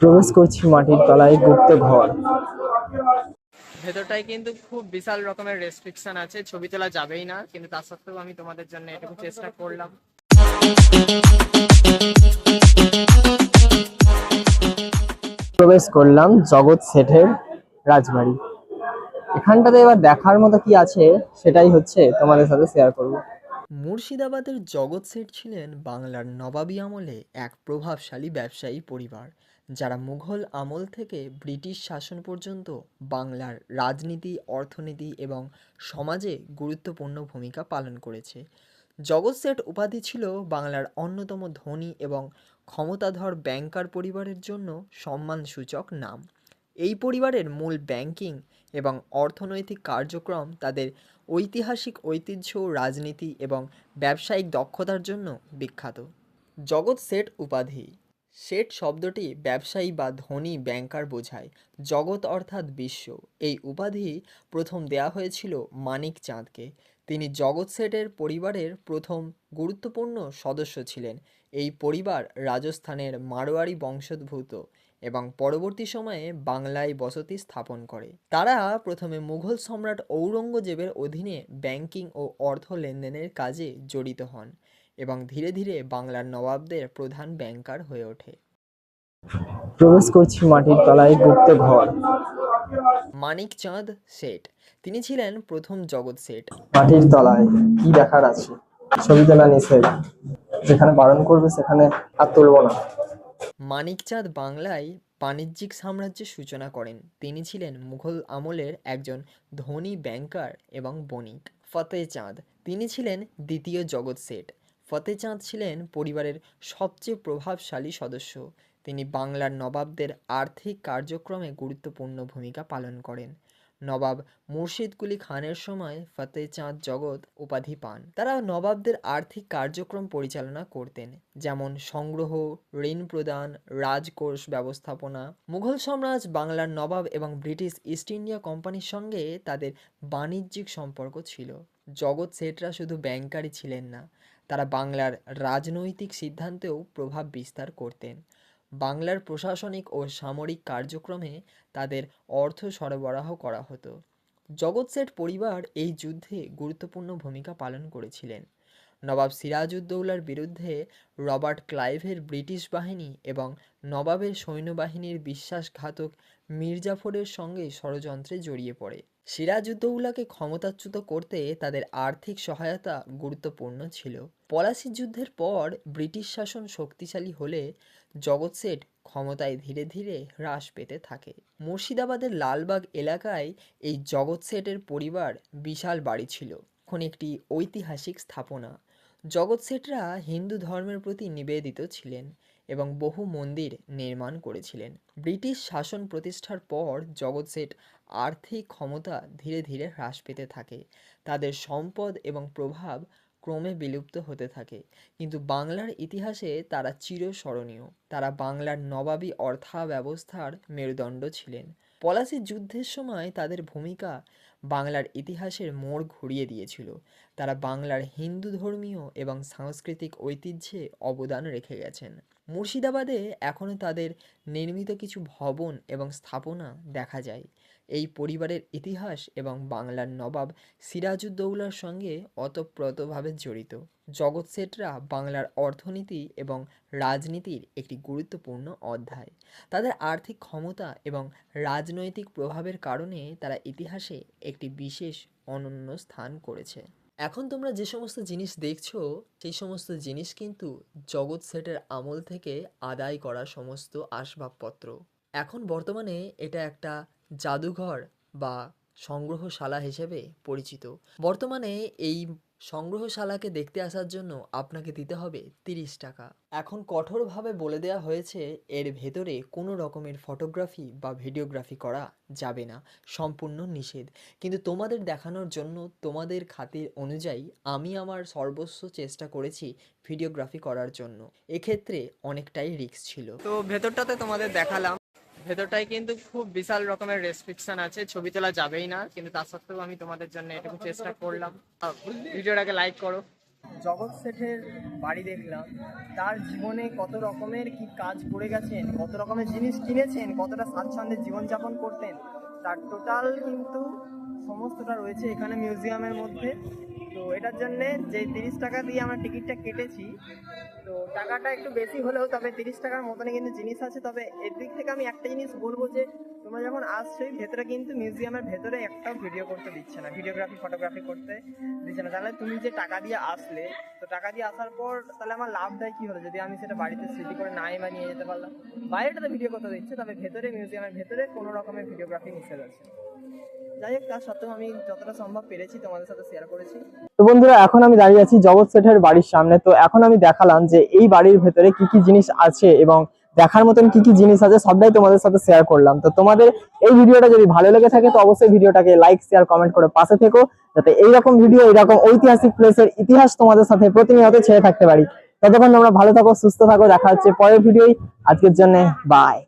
প্রবেশ করছি মাটির তলায় গুপ্ত ঘর। ভেতরটায় কিন্তু খুব বিশাল রকমের রেস্ট্রিকশন আছে ছবি তোলা যাবেই না কিন্তু তা সত্ত্বেও আমি তোমাদের জন্য এটুকু চেষ্টা করলাম। প্রবেশ করলাম জগৎ শেঠের রাজবাড়ি। এখানটাতে এবার দেখার মতো কি আছে সেটাই হচ্ছে তোমাদের সাথে শেয়ার করব। মুর্শিদাবাদের জগৎ শেঠ ছিলেন বাংলার নবাবী আমলে এক প্রভাবশালী ব্যবসায়ী পরিবার, যারা মুঘল আমল থেকে ব্রিটিশ শাসন পর্যন্ত বাংলার রাজনীতি, অর্থনীতি এবং সমাজে গুরুত্বপূর্ণ ভূমিকা পালন করেছে। জগৎ শেঠ উপাধি ছিল বাংলার অন্যতম ধনী এবং ক্ষমতাধর ব্যাংকার পরিবারের জন্য সম্মানসূচক নাম। এই পরিবারের মূল ব্যাংকিং এবং অর্থনৈতিক কার্যক্রম তাদের ঐতিহাসিক ঐতিহ্য, রাজনীতি এবং ব্যবসায়িক দক্ষতার জন্য বিখ্যাত। জগৎ শেঠ উপাধি। শেঠ শব্দটি ব্যবসায়ী বা ধনী ব্যাংকার বোঝায়। জগৎ অর্থাৎ বিশ্ব। এই উপাধি প্রথম দেয়া হয়েছিল মানিক চাঁদকে। তিনি জগৎ শেঠের পরিবারের প্রথম গুরুত্বপূর্ণ সদস্য ছিলেন। এই পরিবার রাজস্থানের মারোয়ারি বংশোদ্ভূত এবং পরবর্তী সময়ে বাংলায় বসতি স্থাপন করে। তারা প্রথমে মুঘল সম্রাট ঔরঙ্গজেবের অধীনে ব্যাংকিং ও অর্থ লেনদেনের কাজে জড়িত হন এবং ধীরে ধীরে বাংলার নবাবদের প্রধান ব্যাংকার হয়ে ওঠে। প্রবেশ করছি মাটির তলায় গুপ্ত ঘর। মানিক চাঁদ শেঠ তিনি ছিলেন প্রথম জগৎ শেঠ। মাটির তলায় কি দেখার আছে? ছবি তোলা নিষেধ। যেখানে বারণ করবে, সেখানে আর তুলবো না। মানিকচাঁদ বাংলায় বাণিজ্যিক সাম্রাজ্যের সূচনা করেন। তিনি ছিলেন মুঘল আমলের একজন ধনী ব্যাংকার এবং বণিক ফতেহ চাঁদ তিনি ছিলেন দ্বিতীয় জগৎ শেঠ ফতেহ চাঁদ ছিলেন পরিবারের সবচেয়ে প্রভাবশালী সদস্য। তিনি বাংলার নবাবদের আর্থিক কার্যক্রমে গুরুত্বপূর্ণ ভূমিকা পালন করেন। নবাব মুর্শিদ কুলি খানের সময় ফতেহ চাঁদ জগৎ উপাধি পান। তারা নবাবদের আর্থিক কার্যক্রম পরিচালনা করতেন, যেমন সংগ্রহ, ঋণ প্রদান, রাজকোষ ব্যবস্থাপনা। মুঘল সাম্রাজ্য বাংলার নবাব এবং ব্রিটিশ ইস্ট ইন্ডিয়া কোম্পানির সঙ্গে তাদের বাণিজ্যিক সম্পর্ক ছিল। জগৎ শেঠরা শুধু ব্যাংকারই ছিলেন না, তারা বাংলার রাজনৈতিক সিদ্ধান্তেও প্রভাব বিস্তার করতেন। বাংলার প্রশাসনিক ও সামরিক কার্যক্রমে তাদের অর্থ সরবরাহ করা হতো। জগৎ শেঠ পরিবার এই যুদ্ধে গুরুত্বপূর্ণ ভূমিকা পালন করেছিলেন। নবাব সিরাজউদ্দৌলার বিরুদ্ধে রবার্ট ক্লাইভের ব্রিটিশ বাহিনী এবং নবাবের সৈন্যবাহিনীর বিশ্বাসঘাতক মির্জাফরের সঙ্গে ষড়যন্ত্রে জড়িয়ে পড়ে। সিরাজউদ্দৌলাকে ক্ষমতাচ্যুত করতে তাদের আর্থিক সহায়তা গুরুত্বপূর্ণ ছিল। পলাশি যুদ্ধের পর ব্রিটিশ শাসন শক্তিশালী হলে জগৎ শেঠ ক্ষমতায় ধীরে ধীরে হ্রাস পেতে থাকে। মুর্শিদাবাদের লালবাগ এলাকায় এই জগৎ শেঠের পরিবার বিশাল বাড়ি ছিল। এখন একটি ঐতিহাসিক স্থাপনা। জগৎ শেঠরা হিন্দু ধর্মের প্রতি নিবেদিত ছিলেন। এবং বহু মন্দির নির্মাণ করেছিলেন। ব্রিটিশ শাসন প্রতিষ্ঠার পর জগৎ সেট আর্থিক ক্ষমতা ধীরে ধীরে হ্রাস পেতে থাকে। তাদের সম্পদ এবং প্রভাব ক্রমে বিলুপ্ত হতে থাকে। কিন্তু বাংলার ইতিহাসে তারা চিরস্মরণীয়। তারা বাংলার নবাবী অর্থা ব্যবস্থার মেরুদণ্ড ছিলেন। পলাশির যুদ্ধের সময় তাদের ভূমিকা বাংলার ইতিহাসের মোড় ঘুরিয়ে দিয়েছিল। তারা বাংলার হিন্দু ধর্মীয় এবং সাংস্কৃতিক ঐতিহ্যে অবদান রেখে গেছেন। মুর্শিদাবাদে এখনও তাদের নির্মিত কিছু ভবন এবং স্থাপনা দেখা যায়। এই পরিবারের ইতিহাস এবং বাংলার নবাব সিরাজউদ্দৌলার সঙ্গে ওতপ্রোতভাবে জড়িত। জগৎ সেটরা বাংলার অর্থনীতি এবং রাজনীতির একটি গুরুত্বপূর্ণ অধ্যায়। তাদের আর্থিক ক্ষমতা এবং রাজনৈতিক প্রভাবের কারণে তারা ইতিহাসে একটি বিশেষ অনন্য স্থান করেছে। এখন তোমরা যে সমস্ত জিনিস দেখছ, সেই সমস্ত জিনিস কিন্তু জগৎ সেটের আমল থেকে আদায় করা সমস্ত আসবাবপত্র। এখন বর্তমানে এটা একটা জাদুঘর বা সংগ্রহশালা হিসেবে পরিচিত। বর্তমানে এই সংগ্রহশালাকে দেখতে আসার জন্য আপনাকে দিতে হবে তিরিশ টাকা। এখন কঠোরভাবে বলে দেওয়া হয়েছে, এর ভেতরে কোনো রকমের ফটোগ্রাফি বা ভিডিওগ্রাফি করা যাবে না। সম্পূর্ণ নিষেধ। কিন্তু তোমাদের দেখানোর জন্য, তোমাদের খাতির অনুযায়ী আমি আমার সর্বস্ব চেষ্টা করেছি ভিডিওগ্রাফি করার জন্য। এক্ষেত্রে অনেকটাই রিস্ক ছিল। তো ভেতরটাতে তোমাদের দেখালাম। ভেতরটায় কিন্তু খুব বিশাল রকমের রেস্ট্রিকশন আছে, ছবি তোলা যাবেই না, কিন্তু তা সত্ত্বেও আমি তোমাদের জন্য এটুকু চেষ্টা করলাম। ভিডিওটাকে লাইক করো। জগৎ শেঠের বাড়ি দেখলাম, তার জীবনে কত রকমের কি কাজ করে গেছেন, কত রকমের জিনিস কিনেছেন, কতটা স্বাচ্ছন্দ্যে জীবনযাপন করতেন, তার টোটাল কিন্তু সমস্তটা রয়েছে এখানে মিউজিয়ামের মধ্যে। তো এটার জন্য যে তিরিশ টাকা দিয়ে আমরা টিকিটটা কেটেছি, তো টাকাটা একটু বেশি হলেও তবে তিরিশ টাকার মতনই কিন্তু জিনিস আছে। তবে এর দিক থেকে আমি একটা জিনিস বলব যে, তোমরা যখন আসছোই ভেতরে কিন্তু মিউজিয়ামের ভেতরে একটাও ভিডিও করতে দিচ্ছে না। ভিডিওগ্রাফি ফটোগ্রাফি করতে দিচ্ছে না। তাহলে তুমি যে টাকা দিয়ে আসলে, তো টাকা দিয়ে আসার পর তাহলে আমার লাভটাই কি হলো? যদি আমি সেটা বাড়িতে স্মৃতি করে নাই বা নিয়ে যেতে পারলাম। বাইরেটাতে ভিডিও করতে দিচ্ছে, তবে ভেতরে, মিউজিয়ামের ভেতরে কোনো রকমের ভিডিওগ্রাফি নিষেধ আছে। শেয়ার করেছি। তো বন্ধুরা, এখন আমি দাঁড়িয়ে আছি জগৎ সেঠের বাড়ির সামনে। তো এখন আমি দেখালাম যে এই বাড়ির ভেতরে কি কি জিনিস আছে এবং দেখার মতন কি কি জিনিস আছে, সবটাই তোমাদের সাথে শেয়ার করলাম। তো তোমাদের এই ভিডিওটা যদি ভালো লেগে থাকে, তো অবশ্যই ভিডিওটাকে লাইক শেয়ার কমেন্ট করে পাশে থেকো, যাতে এইরকম ভিডিও এইরকম ঐতিহাসিক প্লেসের ইতিহাস তোমাদের সাথে প্রতিনিয়ত ছেড়ে থাকতে পারি। ততক্ষণ তোমরা ভালো থাকো, সুস্থ থাকো, দেখা হচ্ছে পরের ভিডিওই আজকের জন্য বাই